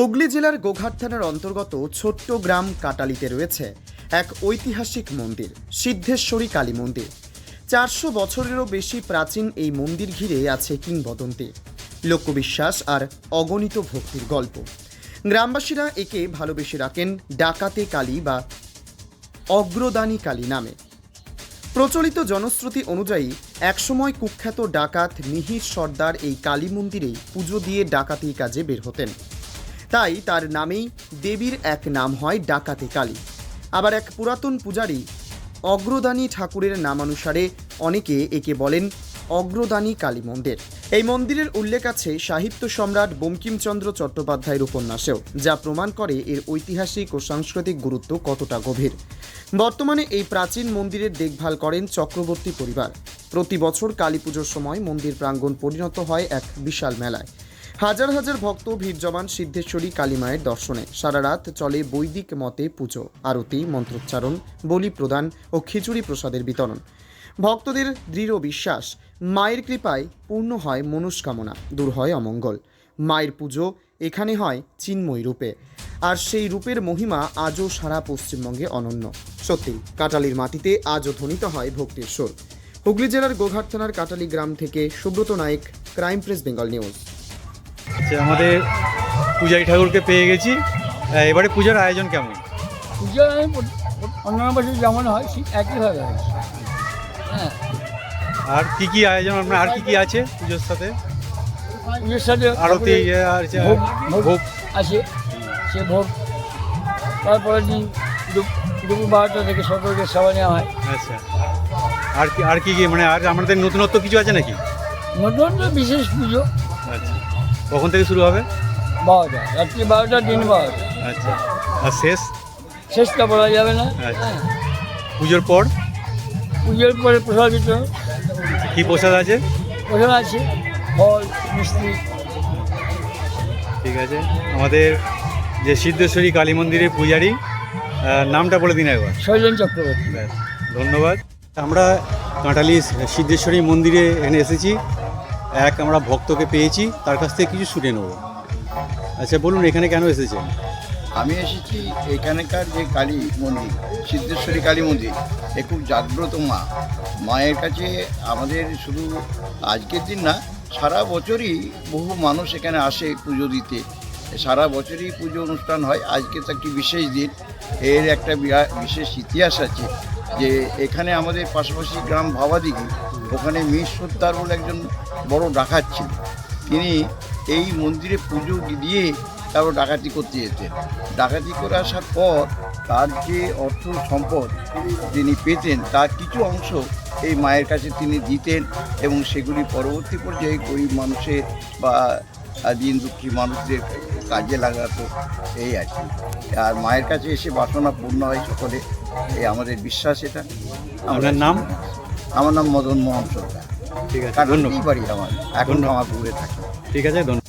হুগলি জেলার গোঘাট থানার অন্তর্গত ছোট্ট গ্রাম কাটালিতে রয়েছে এক ঐতিহাসিক মন্দির, সিদ্ধেশ্বরী কালী মন্দির। চারশো বছরেরও বেশি প্রাচীন এই মন্দির ঘিরে আছে কিংবদন্তি, লোকবিশ্বাস আর অগণিত ভক্তির গল্প। গ্রামবাসীরা একে ভালোবেসে রাখেন ডাকাতে কালী বা অগ্রদানী কালী নামে। প্রচলিত জনশ্রুতি অনুযায়ী, একসময় কুখ্যাত ডাকাত মিহির সর্দার এই কালী মন্দিরেই পুজো দিয়ে ডাকাতি কাজে বের হতেন। তাই তার নামেই দেবীর এক নাম হয় ডাকাতে কালী। আবার এক পুরাতন পূজারী অগ্রদানী ঠাকুরের নামানুসারে অনেকে একে বলেন অগ্রদানী কালী মন্দির। এই মন্দিরের উল্লেখ আছে সাহিত্য সম্রাট বঙ্কিমচন্দ্র চট্টোপাধ্যায়ের উপন্যাসেও, যা প্রমাণ করে এর ঐতিহাসিক ও সাংস্কৃতিক গুরুত্ব কতটা গভীর। বর্তমানে এই প্রাচীন মন্দিরের দেখভাল করেন চক্রবর্তী পরিবার। প্রতি বছর কালী পুজোর সময় মন্দির প্রাঙ্গণ পরিণত হয় এক বিশাল মেলায়। হাজার হাজার ভক্ত, ভিড় জমান সিদ্ধেশ্বরী কালী মায়ের দর্শনে। সারা রাত চলে বৈদিক মতে পুজো, আরতি, মন্ত্রোচ্চারণ, বলি প্রদান ও খিচুড়ি প্রসাদের বিতরণ। ভক্তদের দৃঢ় বিশ্বাস, মায়ের কৃপায় পূর্ণ হয় মনস্কামনা, দূর হয় অমঙ্গল। মায়ের পুজো এখানে হয় চিন্ময় রূপে। আর সেই রূপের মহিমা আজও সারা পশ্চিমবঙ্গে অনন্য। সত্যি, কাটালির মাটিতে আজও ধ্বনিত হয় ভক্তির সুর। হুগলি জেলার গোঘাট থানার কাটালি গ্রাম থেকে Subrata Nayak, crime press, Bengal news. আচ্ছা আমাদের পূজারী ঠাকুরকে পেয়ে গেছি। এবারে পূজার আয়োজন কেমন? পুজো অন্যান্য বছর যেমন হয় ঠিক একইভাবে হয়। হ্যাঁ। আর কি কি আয়োজন আপনার আর কি কি আছে পুজোর সাথে? পুজোর সাথে আরতি ইয়ে, আর ভোগ ভোগ আছে সে ভোগ। তারপরের দিন দুপুর বারোটা থেকে সকলকে সেবা নেওয়া হয়। আচ্ছা। আর কি আর কি কি মানে আর আমাদের নতুনত্ব কিছু আছে নাকি? নতুন তো বিশেষ পুজো আচ্ছা। কখন থেকে শুরু হবে? বারোটা। রাত্রি বারোটা দিন বারোটা। আচ্ছা। আর শেষ? শেষটা বলা যাবে না। আচ্ছা। হ্যাঁ। পুজোর পর? পুজোর পরে প্রসাদ বিতরণ কি প্রসাদ আছে? প্রসাদ আছে ফল মিষ্টি। ঠিক আছে। আমাদের যে সিদ্ধেশ্বরী কালী মন্দিরের পূজারী নামটা বলে দিন একবার। শৈলেন চক্রবর্তী। ধন্যবাদ। আমরা কাঁটালি সিদ্ধেশ্বরী মন্দিরে এখানে এসেছি। এক আমরা ভক্তকে পেয়েছি, তার কাছ থেকে কিছু শুনে নেব। আচ্ছা বলুন, এখানে কেন এসেছেন? আমি এসেছি এখানকার যে কালী মন্দির, সিদ্ধেশ্বরী কালী মন্দির, এ খুব জাগ্রত মা। মায়ের কাছে আমাদের শুধু আজকের দিন না, সারা বছরই বহু মানুষ এখানে আসে পুজো দিতে। সারা বছরই পুজো অনুষ্ঠান হয় আজকে তো একটি বিশেষ দিন। এর একটা বিশেষ ইতিহাস আছে যে এখানে আমাদের পাশাপাশি গ্রাম ভাবাদিঘি ওখানে মীর সর্দার বলে একজন বড় ডাকাত ছিল তিনি এই মন্দিরে পুজো দিয়ে তারপর ডাকাতি করতে যেতেন। ডাকাতি করে আসার পর তার যে অর্থ সম্পদ তিনি পেতেন, তার কিছু অংশ এই মায়ের কাছে তিনি দিতেন এবং সেগুলি পরবর্তী পর্যায়ে গরিব মানুষের বা দিন দুঃখী মানুষদের কাজে লাগাতো, এই আর কি। আর মায়ের কাছে এসে বাসনা পূর্ণ হয় সকলে, এই আমাদের বিশ্বাস এটা। আপনার নাম? আমার নাম মদন মোহন সরকার। ঠিক আছে ধন্যবাদ। আমার এখন। আমার দূরে থাকি। ঠিক আছে ধন্যবাদ।